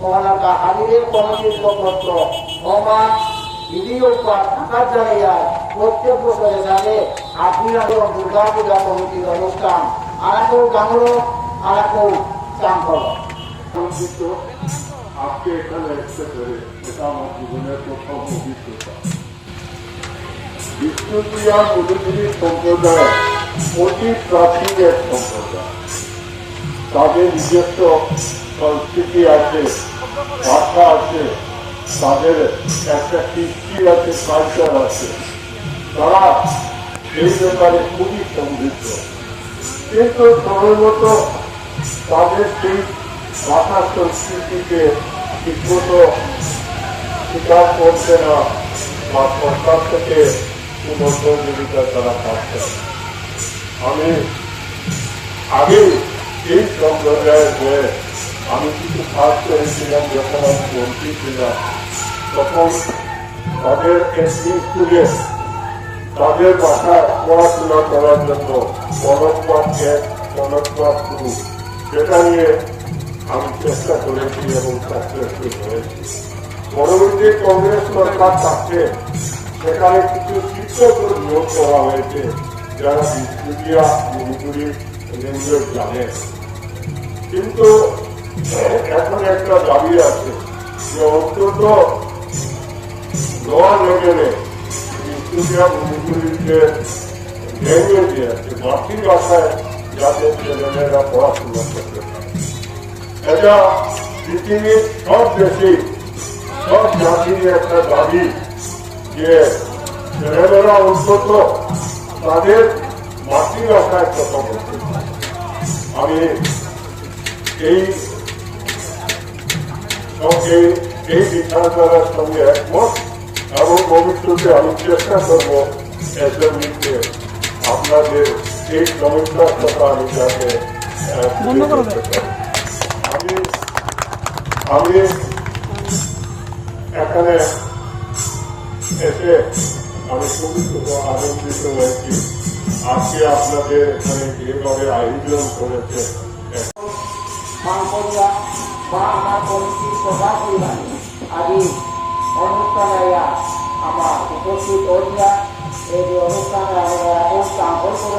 মহানাকা হারিয়ে কমিটির মুখপত্র মহা ভিডিও পাঠ থাকার জায়গায় প্রত্যেক বছর এখানে আত্মীয় দুর্গা পূজা কমিটির অনুষ্ঠান। আরাকুল গাঙ্গুর আরাকুল চাঙ্কল আজকে এখানে এসে পেরে এটা আমার জীবনের প্রথম অভিজ্ঞতা। বিষ্ণুপ্রিয়া মধুপুরী সম্প্রদায় অতি প্রাচীন এক সম্প্রদায়। তাদের নিজস্ব সংস্কৃতি আছে, ভাষা আছে, তাদের একটা কৃষ্টি আছে কালচার আছে তারা এই ব্যাপারে খুবই সমৃদ্ধ কিন্তু সময় মতো তাদের সেই ভাষা সংস্কৃতিকে ঠিকমতো স্বীকার করছে না বা সরকার থেকে কোনো সহযোগিতা তারা পাচ্ছে। আমি আগে এই সম্প্রদায়ের হয়ে আমি কিছু কাজ করেছিলাম, যখন আমি মন্ত্রী ছিলাম। তখন তাদের স্কুলে তাদের ভাষায় পড়াশোনা করার জন্য পরস্পর এক পরস্পর শুরু। সেটা নিয়ে আমি চেষ্টা করেছি এবং সাকসেসফুল হয়েছি। পরবর্তী কংগ্রেস সরকার থাকছে সেখানে কিছু শিক্ষক নিয়োগ করা হয়েছে, যারা বিদ্যুতিয়া মণিপুরি ল্যাঙ্গুয়েজ জানে কিন্তু এখন একটা দাবি আছে যে অন্তত লোয়ার লেভেলে বিদ্যুতিয়া মণিপুরির যে ল্যাঙ্গুয়েজ আছে মাতৃভাষায় যাতে ছেলেমেয়েরা পড়াশোনা করতে পারে। এটা পৃথিবীর সব দেশে সব জাতির একটা দাবি যে ছেলেমেয়েরা অন্তত তাদের মাতৃভাষায় কথা বলতে পারে। আমি এই সঙ্গে এই বিচারধারার সঙ্গে একমত এবং ভবিষ্যতে আমি চেষ্টা করব এসএমইকে আপনাদের এই সমস্যার কথা আমি যাতে। আমি আমি এখানে এসে আমি খুবই আনন্দিত হয়েছি আজকে আপনাদের এখানে যেভাবে আয়োজন করেছে। আদি অনুষ্ঠানে আমার উপস্থিত হইয়া এই অনুষ্ঠানে আমরা চাঙ্কল করে